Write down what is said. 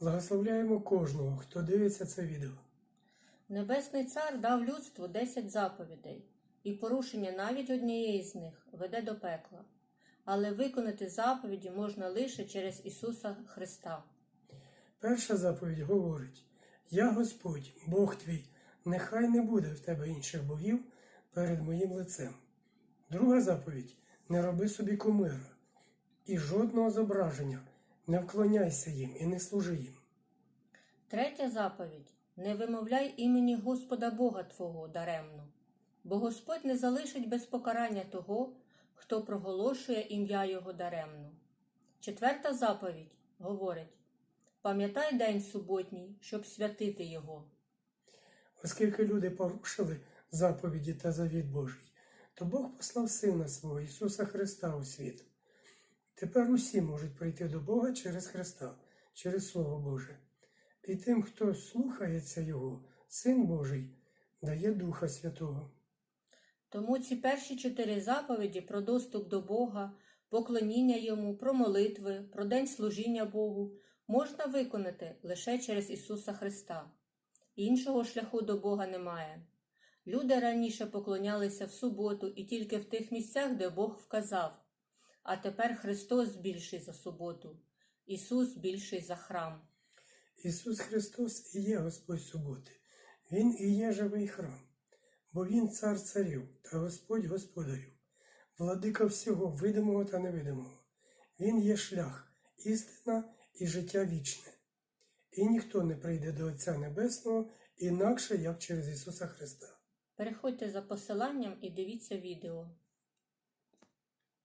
Благословляємо кожного, хто дивиться це відео. Небесний цар дав людству 10 заповідей, і порушення навіть однієї з них веде до пекла. Але виконати заповіді можна лише через Ісуса Христа. Перша заповідь говорить: Я Господь, Бог твій, нехай не буде в тебе інших богів перед моїм лицем. Друга заповідь не роби собі кумира, і жодного зображення, не вклоняйся їм і не служи їм. Третя заповідь не вимовляй імені Господа Бога Твого даремно, бо Господь не залишить без покарання того, хто проголошує ім'я Його даремно. Четверта заповідь говорить Пам'ятай день суботній, щоб святити його. Оскільки люди порушили заповіді та завіт Божий, то Бог послав Сина свого Ісуса Христа у світ. Тепер усі можуть прийти до Бога через Христа, через Слово Боже. І тим, хто слухається Його, Син Божий, дає Духа Святого. Тому ці перші чотири заповіді про доступ до Бога, поклоніння Йому, про молитви, про день служіння Богу можна виконати лише через Ісуса Христа. Іншого шляху до Бога немає. Люди раніше поклонялися в суботу і тільки в тих місцях, де Бог вказав. А тепер Христос більший за суботу, Ісус більший за храм. Ісус Христос і є Господь суботи. Він і є живий храм, бо Він цар царів та Господь господарів, владика всього видимого та невидимого. Він є шлях, істина і життя вічне. І ніхто не прийде до Отця Небесного інакше, як через Ісуса Христа. Переходьте за посиланням і дивіться відео.